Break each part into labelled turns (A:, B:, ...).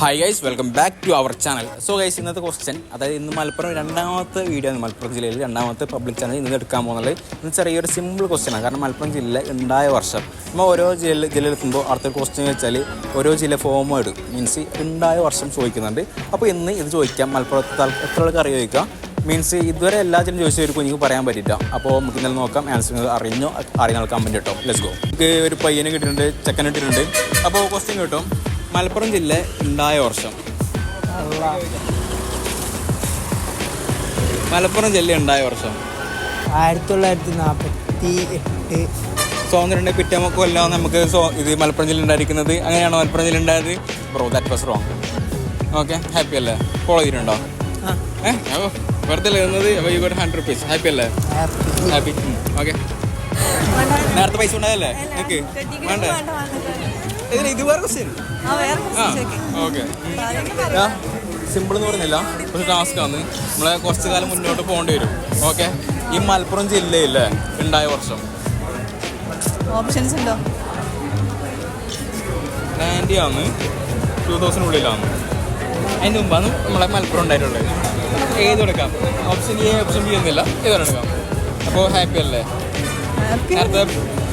A: Hi guys welcome back to our channel so guys ഇന്നത്തെ question അതായത് ഇന്ന് മലപ്പുറം രണ്ടാമത്തെ വീഡിയോ ആണ് മലപ്പുറം ജില്ലയിൽ രണ്ടാമത്തെ പബ്ലിക് ചാനൽ ഇന്ന് എടുക്കാൻ പോകുന്നത്. ഇന്ന് ചെറിയൊരു സിമ്പിൾ ക്വസ്റ്റ്യനാണ് കാരണം മലപ്പുറം ജില്ല ഉണ്ടായ വർഷം. നമ്മൾ ഓരോ ജില്ല ജില്ലയിലെത്തുമ്പോൾ അടുത്ത ക്വസ്റ്റ്യൻ വെച്ചാൽ ഓരോ ജില്ല ഫോമോ ഇടും. മീൻസ് ഉണ്ടായ വർഷം ചോദിക്കുന്നുണ്ട്. അപ്പോൾ ഇന്ന് ഇത് ചോദിക്കാം. മലപ്പുറത്ത് എത്ര ആൾക്ക് അറിയാം ചോദിക്കാം. മീൻസ് ഇതുവരെ എല്ലാ ജില്ലയും ചോദിച്ചവർക്ക് എനിക്ക് പറയാൻ പറ്റില്ല അപ്പോൾ നമുക്ക് ഇന്നലെ നോക്കാം. ആൻസർ അറിഞ്ഞോ? അറിയുന്ന ആൾക്കാൻ വേണ്ടി കേട്ടോ ലെറ്റ്സ് ഗോ ഒരു പയ്യനെ കിട്ടിയിട്ടുണ്ട് ചെക്കൻ കിട്ടിയിട്ടുണ്ട്. അപ്പോൾ ക്വസ്റ്റ്യൻ കിട്ടും. മലപ്പുറം ജില്ല ഉണ്ടായ വർഷം. മലപ്പുറം ജില്ല ഉണ്ടായ വർഷം.
B: ആയിരത്തി തൊള്ളായിരത്തി നാൽപ്പത്തി എട്ട്
A: സ്വാതന്ത്ര്യ പിറ്റേ കൊല്ലം നമുക്ക് സോ ഇത് മലപ്പുറം ജില്ല ഉണ്ടായിരിക്കുന്നത്. അങ്ങനെയാണോ മലപ്പുറം ജില്ല ഉണ്ടായത്? Bro that was wrong okay happy അല്ലേ? ഫോളോ ചെയ്തിട്ടുണ്ടോ? ഏഹ് വെറുതെ എഴുതുന്നത് അപ്പോൾ you got hundred rupees happy അല്ലേ? ഹാപ്പി. ഓക്കെ നേരത്തെ പൈസ ഉണ്ടായല്ലേ നിങ്ങൾക്ക് വേണ്ടേ. ഇതിന് ഇത് വേറെ ക്വസ്റ്റ്യൻ ഓക്കെ സിമ്പിൾ എന്ന് പറഞ്ഞില്ല. ടാസ്ക് ആണ്. നമ്മളെ കുറച്ച് കാലം മുന്നോട്ട് പോകേണ്ടി വരും. ഓക്കെ ഈ മലപ്പുറം ജില്ലയില്ലേ ഉണ്ടായ വർഷം.
C: ഓപ്ഷൻസ് ഉണ്ടോ?
A: നയന്റി ആണ് ടൂ തൗസൻഡിനുള്ളിലാണ് അതിന് മുമ്പാണ് നമ്മളെ മലപ്പുറം ഉണ്ടായിട്ടുള്ളത്. ഏത് എടുക്കാം? ഓപ്ഷൻ എ ഓപ്ഷൻ ബി ഒന്നുമില്ല. ഏത് എടുക്കാം. അപ്പോൾ ഹാപ്പി അല്ലേ? നേരത്തെ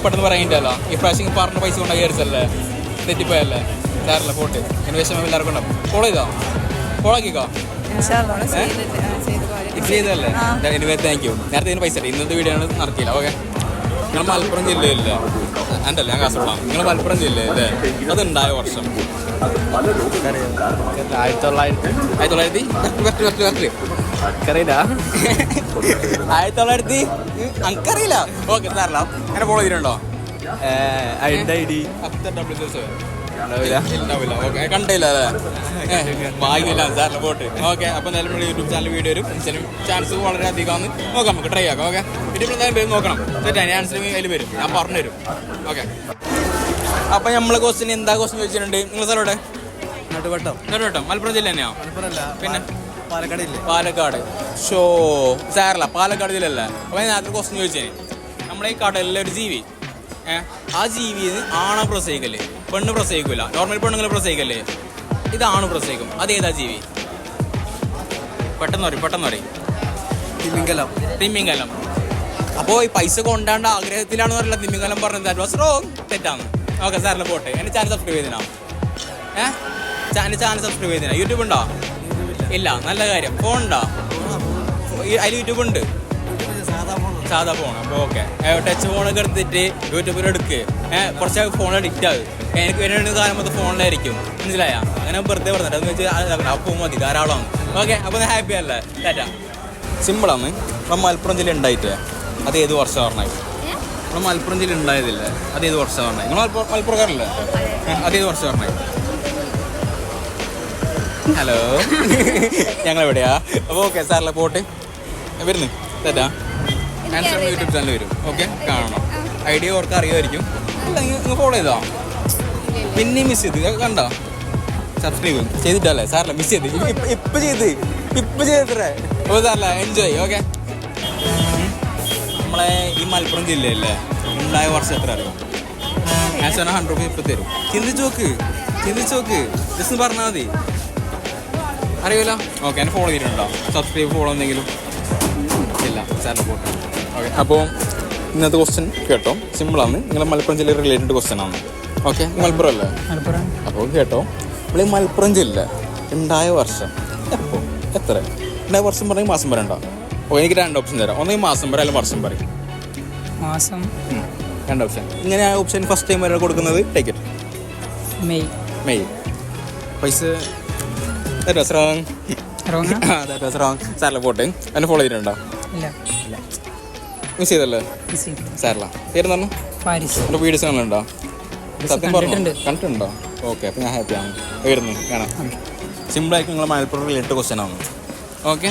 A: പെട്ടെന്ന് പറയണ്ടല്ലോ ഈ പ്രാവശ്യം പറഞ്ഞ പൈസ കൊണ്ടാ വിചാരിച്ചല്ലേ തെറ്റിപ്പോയല്ലേ? സാറില്ല പോട്ട്. അതിന് വിഷമം എല്ലാവർക്കും ഉണ്ടാവും. ഫോളോ ചെയ്തോ? ഫോളോ ആക്കിക്കോ? ഇത് ചെയ്തല്ലേ എനിവേ താങ്ക് യു നേരത്തെ ഇതിന് പൈസ. ഇന്നത്തെ വീഡിയോ ആണ് നടത്തിയില്ല. ഓക്കെ. നിങ്ങൾ മലപ്പുറം ജില്ലയില്ലേ അണ്ടല്ല ഞാൻ കാസർഗോഡാണ്. നിങ്ങൾ മലപ്പുറം ജില്ലയില്ലേ അതുണ്ടായ വർഷം.
B: ആയിരത്തി തൊള്ളായിരത്തി.
A: ആയിരത്തി തൊള്ളായിരത്തി? കറക്റ്റ് കറക്റ്റ് കറക്റ്റ്
B: അറിയില്ല
A: ആയിരത്തി തൊള്ളായിരത്തി? അനക്കറിയില്ല. ഓക്കെ സാറല്ല. അങ്ങനെ ഫോളോ ചെയ്തിട്ടുണ്ടോ?
B: അതിന്റെ ഐ ഡി
A: കണ്ടില്ല അല്ലേ? വാങ്ങില്ല സാറിന് പോട്ട്. ഓക്കെ അപ്പൊ എന്തായാലും നമ്മുടെ യൂട്യൂബ് ചാനൽ വീഡിയോ വരും. ചില ചാൻസ് വളരെ അധികമാണ് നോക്കാം നമുക്ക് ട്രൈ ആക്കാം. ഓക്കെ വീട്ടിൽ എന്തായാലും പേര് നോക്കണം. തെറ്റാണ് ആൻസർ അതിൽ വരും. ഞാൻ പറഞ്ഞു തരും ഓക്കെ അപ്പൊ നമ്മളെ ക്വസ്റ്റിന് എന്താ ക്വസ്റ്റിൻ ചോദിച്ചിട്ടുണ്ട്? നിങ്ങൾ സ്ഥലം
B: നെടുവട്ടം.
A: മലപ്പുറം ജില്ല തന്നെയാ പിന്നെ?
B: പാലക്കാട് ഇല്ല
A: പാലക്കാട്. ഷോ സാറല്ല പാലക്കാട് ജില്ലല്ല അപ്പൊ ഞാൻ ക്വസ്റ്റിൻ ചോദിച്ചേ നമ്മുടെ ഈ കടലിലെ ഒരു ജീവി. ആ ജീവി ആണോ പ്രസവിക്കല്ലേ? പെണ്ണ് പ്രസവിക്കില്ല നോർമൽ പെണ്ണുങ്ങൾ പ്രസവിക്കല്ലേ? ഇതാണ് പ്രസവിക്കും. അത് ഏതാ ജീവി? പെട്ടെന്ന് പറയും പെട്ടെന്ന് പറയും.
B: തിമിംഗലം.
A: തിമ്മിങ്കലം അപ്പോൾ ഈ പൈസ കൊണ്ടാണ്ട് ആഗ്രഹത്തിലാണെന്ന് പറയുന്നത് തിമ്മിങ്കലം പറഞ്ഞത് ദാറ്റ് വാസ് റോങ് തെറ്റാണ്. ഓക്കെ സാറിന് പോട്ടെ. എന്റെ ചാനൽ സബ്സ്ക്രൈബ് ചെയ്തിനാ? ഏ? ചാനൽ ചാനൽ സബ്സ്ക്രൈബ് ചെയ്തിനാ? യൂട്യൂബ് ഉണ്ടോ? ഇല്ല. നല്ല കാര്യം. ഫോൺ ഉണ്ടോ? അതിൽ യൂട്യൂബ് ഉണ്ട്.
B: സാധാ ഫോൺ
A: അപ്പോൾ ഓക്കെ ടച്ച് ഫോണൊക്കെ എടുത്തിട്ട് യൂട്യൂബിൽ എടുക്കുക കുറച്ച് ഫോൺ അഡിക്റ്റ് ആകും എനിക്ക് വേണ്ടി കാലം മൊത്തം ഫോണിലായിരിക്കും മനസ്സിലായ? അങ്ങനെ വെറുതെ പറഞ്ഞിട്ട് അതെന്ന് വെച്ചാൽ അപ്പോൾ മതി ധാരാളമാണ് ഓക്കെ അപ്പോൾ ഹാപ്പി അല്ലേ? ടാറ്റ സിമ്പിളാണ് ഇപ്പം മലപ്പുറം ജില്ല ഉണ്ടായിട്ട് അത് ഏത് വർഷം പറഞ്ഞാൽ നമ്മൾ മലപ്പുറം ജില്ല ഉണ്ടായതില്ലേ അത് ഏത് വർഷം പറഞ്ഞാൽ നിങ്ങൾ മലപ്പുറം മലപ്പുറക്കാരല്ലേ അത്. ഏത് വർഷം പറഞ്ഞാൽ ഹലോ ഞങ്ങൾ എവിടെയാ അപ്പോൾ ഓക്കെ സാറിലെ പോട്ട് വരുന്നു. തെറ്റാ ആൻസർ യൂട്യൂബ് ചാനൽ വരും. ഓക്കെ കാണണം. ഐഡിയ ഓർക്ക് അറിയുമായിരിക്കും. അല്ലെങ്കിൽ നിങ്ങൾ ഫോളോ ചെയ്തോ? പിന്നെ മിസ് ചെയ്ത്. കണ്ട? സബ്സ്ക്രൈബ് ചെയ്തിട്ടല്ലേ? സാറല്ല മിസ് ചെയ്ത്. ഇപ്പൊ- ചെയ്ത്. ഇപ്പൊ ചെയ്തിട്ടേ ഓ സാറല്ല എൻജോയ് ഓക്കെ നമ്മളെ ഈ മലപ്പുറം ജില്ലയല്ലേ ഉണ്ടായ വർഷം എത്ര അറിയാം ആൻസർ ഹൺഡ്രഡ് റുപ്പീസ് ഇപ്പൊ തരും ചിന്തിച്ച് നോക്ക്. ചിന്തിച്ച് നോക്ക്. ജസ്റ്റ് പറഞ്ഞാൽ മതി. അറിയില്ല ഓക്കെ എന്നെ ഫോളോ ചെയ്തിട്ടുണ്ടോ? സബ്സ്ക്രൈബ് ഫോളോ എന്തെങ്കിലും? ഇല്ല സാറിന് പോട്ടെ. ഓക്കെ അപ്പോൾ ഇന്നത്തെ ക്വസ്റ്റ്യൻ കേട്ടോ. സിമ്പിളാണ് നിങ്ങൾ മലപ്പുറം ജില്ലയിൽ റിലേറ്റഡ് ക്വസ്റ്റ്യൻ ആണ്. ഓക്കെ മലപ്പുറം അല്ലേ? അപ്പോൾ കേട്ടോ നമ്മൾ ഈ മലപ്പുറം ജില്ല ഉണ്ടായ വർഷം എപ്പോൾ എത്ര? ഉണ്ടായ വർഷം പറഞ്ഞാൽ മാസം വരണ്ട ഓ എനിക്ക് രണ്ട് ഓപ്ഷൻ തരാം. ഒന്നെങ്കിൽ മാസം വരെ അല്ലെങ്കിൽ വർഷം പറയും
B: മാസം.
A: രണ്ട് ഓപ്ഷൻ ഇങ്ങനെ ആ ഓപ്ഷൻ ഫസ്റ്റ് ടൈം വരെ കൊടുക്കുന്നത് ടിക്കറ്റ്
B: മെയ്.
A: മെയ്. പൈസ. Was wrong. സാറിലെ പോട്ടെ. എന്നെ ഫോളോ ചെയ്തിട്ടുണ്ടോ?
B: ഇല്ല.
A: മിസ് ചെയ്തല്ലേ?
B: സാറല്ല
A: പേരെന്താണ്? പാരിസ് പറഞ്ഞു
B: പാരീസ്
A: എന്റെ വീഡിയോസ് കാണുന്നുണ്ടോ സത്യം പറഞ്ഞു?
B: കണ്ടിട്ടുണ്ട്.
A: ഓക്കെ അപ്പം ഞാൻ ഹാപ്പിയാണ് വരുന്നു കാണാം. സിമ്പിളായിട്ട് നിങ്ങൾ മലപ്പുറം റിലേറ്റഡ് ക്വസ്റ്റ്യൻ ആണ്. ഓക്കെ.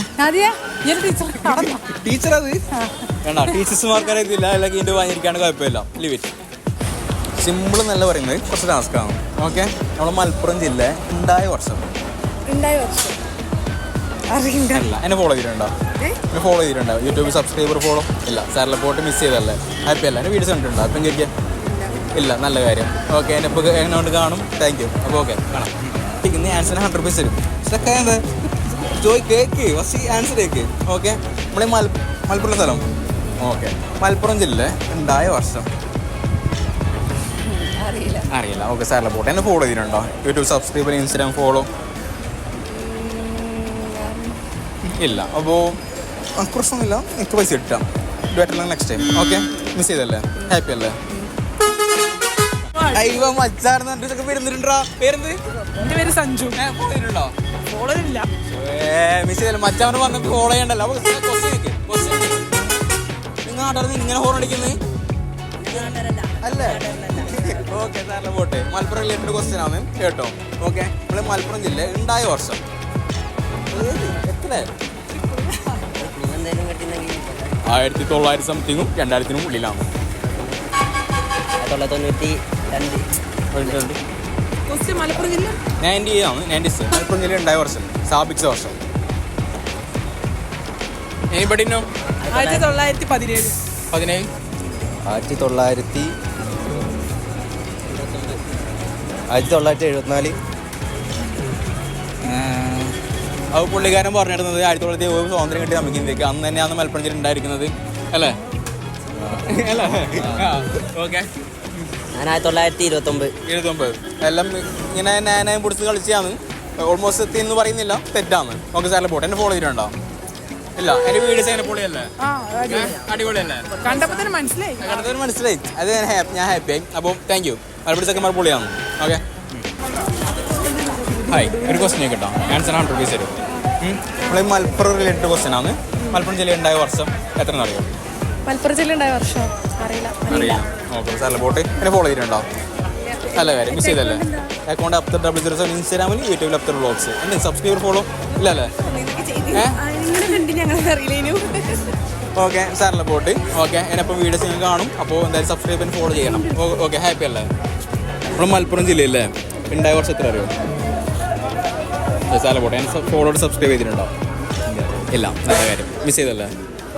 A: ടീച്ചർ അത് വേണ്ട ടീച്ചേഴ്സ്മാർക്കാരെ ഇതില്ല അല്ലെങ്കിൽ ഇതിന്റെ വാങ്ങിയിരിക്കാണ്ട് കുഴപ്പമില്ല. ലീവ് ഇറ്റ് സിമ്പിൾ എന്നല്ല പറയുന്നത്. കുറച്ച് ആണ്. ഓക്കെ. നമ്മൾ മലപ്പുറം ജില്ല ഉണ്ടായ വർഷം.
C: ഉണ്ടായ വർഷം. അറിയില്ല.
A: എന്നെ ഫോളോ ചെയ്തിട്ടുണ്ടോ? എന്നെ ഫോളോ ചെയ്തിട്ടുണ്ടോ? യൂട്യൂബ് സബ്സ്ക്രൈബർ ഫോളോ ഇല്ല സാറിലെ പോട്ട് മിസ് ചെയ്തല്ലേ ഹാപ്പി അല്ല? എന്റെ വീഡിയോസ് കണ്ടിട്ടുണ്ടോ? അപ്പം ചോദിക്കാം. ഇല്ല. നല്ല കാര്യം. ഓക്കെ എന്നെ ഇപ്പോൾ എങ്ങനെയുണ്ട് കാണും. താങ്ക് യു അപ്പോൾ ഓക്കെ കാണാം. ഇന്ന് ആൻസറിന് ഹൺഡ്രഡ് റുപ്പീസ് തരും. ഇതൊക്കെ എന്താ? Joy cake. First answer cake okay നമ്മളെ മല മലപ്പുറം സ്ഥലം. ഓക്കെ മലപ്പുറം ജില്ല ഉണ്ടായ വർഷം.
C: അറിയില്ല.
A: അറിയില്ല. ഓക്കെ സാറിലെ പോട്ടെ എന്നെ ഫോളോ ചെയ്തിട്ടുണ്ടോ? യൂട്യൂബ് സബ്സ്ക്രൈബർ ഇൻസ്റ്റാഗ്രാം ഫോളോ ഇല്ല അപ്പോൾ പ്രശ്നമൊന്നുമില്ല എനിക്ക് പൈസ കിട്ടാം. Better next time okay miss ചെയ്തല്ലേ ഹാപ്പി അല്ലേ? അയ്യോ മച്ചാർന്ന് പറഞ്ഞിട്ട് ഇതൊക്കെ വരുന്നുണ്ടാ പേരെന്ത്?
B: എന്റെ പേര് സഞ്ജു.
A: ചെയ്തിട്ടുണ്ടോ
B: ഫോളോ ഇല്ല
A: മിസ് ചെയ്തല്ലേ മച്ചാവന് പറഞ്ഞിട്ട് ഫോളോ ചെയ്യണ്ടല്ലോ. നിങ്ങൾ നാട്ടിൽ ഇങ്ങനെ ഹോൺ അടിക്കുന്നത് അല്ലേ? ഓക്കെ സാറിലെ പോട്ടെ. മലപ്പുറം റിലേറ്റഡ് ക്വസ്റ്റ്യൻ ആണ്. കേട്ടോ? ഓക്കെ നമ്മൾ മലപ്പുറം ജില്ല ഉണ്ടായ വർഷം. ആയിരത്തി തൊള്ളായിരത്തി സംതിങ്ങും രണ്ടായിരത്തിനും ഉള്ളിലാണ്.
D: തൊള്ളായിരത്തി തൊണ്ണൂറ്റി രണ്ട്.
B: മലപ്പുറം ജില്ല?
A: നയന്റി ആണ് നയന്റീസ് മലപ്പുറം ജില്ല ഉണ്ടായ വർഷം. സ്ഥാപിച്ച വർഷം. എനിബഡി നോ
B: ആയിരത്തി തൊള്ളായിരത്തി പതിനേഴ്.
A: പതിനേഴ്.
D: ആയിരത്തി തൊള്ളായിരത്തി ആയിരത്തി തൊള്ളായിരത്തി എഴുപത്തിനാല്
A: അത് പുള്ളിക്കാരൻ പറഞ്ഞിരുന്നത് ആയിരത്തി തൊള്ളായിരത്തി എഴുപത് സ്വാതന്ത്ര്യം കിട്ടി നമുക്ക് ഇന്ത്യയ്ക്ക്. അന്ന് തന്നെയാണ് മലപ്പുറം ജില്ല ഉണ്ടായിരിക്കുന്നത്. അല്ലേ? അല്ലേ? ഓക്കെ.
D: ഞാൻ ആയിരത്തി തൊള്ളായിരത്തി ഇരുപത്തൊമ്പത്.
A: എല്ലാം ഇങ്ങനെ നാനായും പിടിച്ച് കളിച്ചാണ്. ഓൾമോസ്റ്റ് എത്തി എന്ന് പറയുന്നില്ല. തെറ്റാണ്. ഓക്കെ സാറിലെ പോട്ടെ. എന്നെ ഫോളോ ചെയ്തിട്ടുണ്ടോ? ഇല്ല.
B: എന്റെ
A: വീട്? അടിപൊളിയല്ലേ?
B: കണ്ടപ്പോൾ തന്നെ മനസ്സിലായി.
A: കണ്ടതിന് മനസ്സിലായി. അത് ഞാൻ ഹാപ്പി ഞാൻ അപ്പോൾ താങ്ക് യു മലപ്പുറം ചെക്കന്മാർ പൊളിയാണ് ഓക്കെ. ഹായ് ഒരു ക്വസ്റ്റ്യൻ കേട്ടോ. ആൻസർ ഹൺഡ്രഡ് റുപ്പീസ് തരും. നമ്മളെ മലപ്പുറം റിലേറ്റഡ് ക്വസ്റ്റ്യൻ ആണ്. മലപ്പുറം ജില്ല ഉണ്ടായ വർഷം എത്ര അറിയോ?
C: മലപ്പുറം ജില്ല ഉണ്ടായ വർഷം? അറിയില്ല.
A: ഓക്കെ സാറിലെ ബോട്ട് എന്നെ ഫോളോ ചെയ്തിട്ടുണ്ടോ? നല്ല കാര്യം മിസ് ചെയ്തല്ലേ? Account Afthar double zero seven ഇൻസ്റ്റാഗ്രാമിൽ യൂട്യൂബിൽ അപ്തർ ബ്ലോഗ്സ് എന്ത് സബ്സ്ക്രൈബർ ഫോളോ ഇല്ല അല്ലേ? ഓക്കെ സാറിലെ പോട്ട്. ഓക്കെ എന്നെപ്പം വീഡിയോസ് നിങ്ങൾ കാണും. അപ്പോൾ എന്തായാലും സബ്സ്ക്രൈബ് ഫോളോ ചെയ്യണം. ഓക്കെ ഹാപ്പി അല്ലേ? നമ്മൾ മലപ്പുറം ജില്ലയില്ലേ ഉണ്ടായ വർഷം എത്ര അറിയോ? സാറിലെ പോട്ടെ. എന്നെ ഫോളോഡ് സബ്സ്ക്രൈബ് ചെയ്തിട്ടുണ്ടോ ഇല്ല നല്ല കാര്യം. മിസ് ചെയ്തല്ലേ?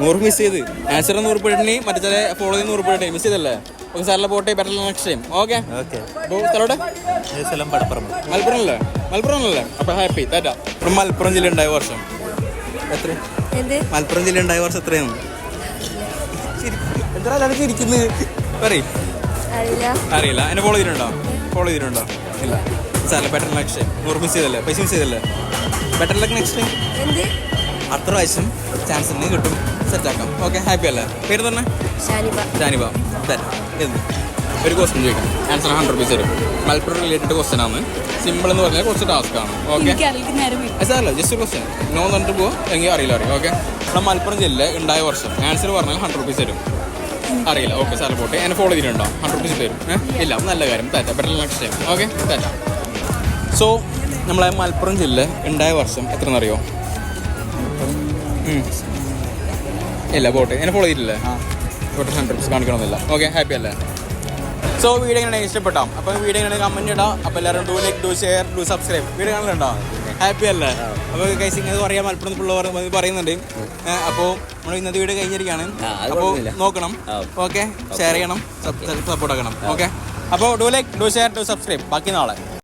A: നൂറ് മിസ് ചെയ്ത്. ആൻസർ നൂറ് പെട്ടെന്ന് മറ്റേ ചില ഫോളോ ചെയ്ത് നൂറ് മിസ് ചെയ്തല്ലേ? ഓക്കെ സാറിലെ പോട്ടെ ബെറ്റർ നെക്സ്റ്റ് ടൈം ഓക്കെ സ്ഥലോടെ മലപ്പുറം അല്ലേ മലപ്പുറം. അല്ലേ അപ്പോൾ ഹാപ്പി താറ്റാ ഇപ്പം മലപ്പുറം ജില്ല ഉണ്ടായ വർഷം. എത്ര?
C: എന്ത്?
A: മലപ്പുറം ജില്ല ഉണ്ടായ വർഷം എത്രയാണ്? എത്ര അല്ലാതെ ഇരിക്കുന്നത് പറയും.
C: അറിയില്ല.
A: അറിയില്ല. എന്നെ ഫോളോ ചെയ്തിട്ടുണ്ടോ? ഫോളോ ചെയ്തിട്ടുണ്ടോ? ഇല്ല. സാറല്ലേ ബെറ്റർ നെക്സ്റ്റ് ടൈം നൂറ് മിസ് ചെയ്തല്ലേ? പൈസ മിസ് ചെയ്തല്ലേ? ബെറ്റർ ലക്ക് നെക്സ്റ്റ് ടൈം അടുത്ത പ്രാവശ്യം ചാൻസ് ഉണ്ടെങ്കിൽ കിട്ടും. സെറ്റാക്കാം ഓക്കെ ഹാപ്പി അല്ലേ? പേര് തന്നെ?
C: ഷാനിബ.
A: എന്ത്? ഒരു ക്വസ്റ്റ്യൻ ചോദിക്കാം. ആൻസർ ഹൺഡ്രഡ് റുപ്പീസ് വരും മലപ്പുറം റിലേറ്റഡ് ക്വസ്റ്റ്യൻ ആണ്. സിമ്പിൾ എന്ന് പറഞ്ഞാൽ കുറച്ച് ടാസ്ക് ആണ്. ഓക്കെ അതല്ല ജസ്റ്റ് ക്വസ്റ്റ്യൻ നോ എന്നിട്ട് പോവാ. എങ്കിൽ അറിയില്ല അറിയാം ഓക്കെ നമ്മുടെ മലപ്പുറം ജില്ല ഉണ്ടായ വർഷം. ആൻസർ പറഞ്ഞാൽ ഹൺഡ്രഡ് റുപ്പീസ് വരും അറിയില്ല. ഓക്കെ സാർ പോട്ടെ. എന്നെ ഫോളോ ചെയ്തിട്ടുണ്ടോ? ഹൺഡ്രഡ് റുപ്പീസ് വരും ഇല്ല നല്ല കാര്യം. തരാം ബെറ്റർ നെക്സ്റ്റ് ടൈം ഓക്കെ തരാം സോ നമ്മളെ മലപ്പുറം ജില്ല ഉണ്ടായ വർഷം എത്ര എന്നറിയോ. ഇല്ല പോട്ടെ. എന്നെ ഫോളോ ചെയ്തിട്ടില്ലേ? റുപ്പീസ് കാണിക്കണമെന്നില്ല. ഓക്കെ ഹാപ്പി അല്ലേ? സോ വീഡിയോ എങ്ങനെ ഇഷ്ടപ്പെട്ടാം? അപ്പോൾ വീഡിയോ എങ്ങനെ കമന്റ് ഇടാം. അപ്പോൾ എല്ലാവരും do like do share do subscribe video കാണലുണ്ടോ happy അല്ലേ? അപ്പോൾ കൈസിങ് അത് പറയാം മലപ്പുറം പിള്ളേർ പറയുന്നുണ്ട്. അപ്പോൾ നമ്മൾ ഇന്നത്തെ വീഡിയോ കഴിഞ്ഞിരിക്കുകയാണ്. അപ്പോൾ നോക്കണം. ഓക്കെ. ഷെയർ ചെയ്യണം. സപ്പോർട്ട് ആക്കണം. ഓക്കെ അപ്പോൾ do like do share do subscribe ബാക്കി നാളെ.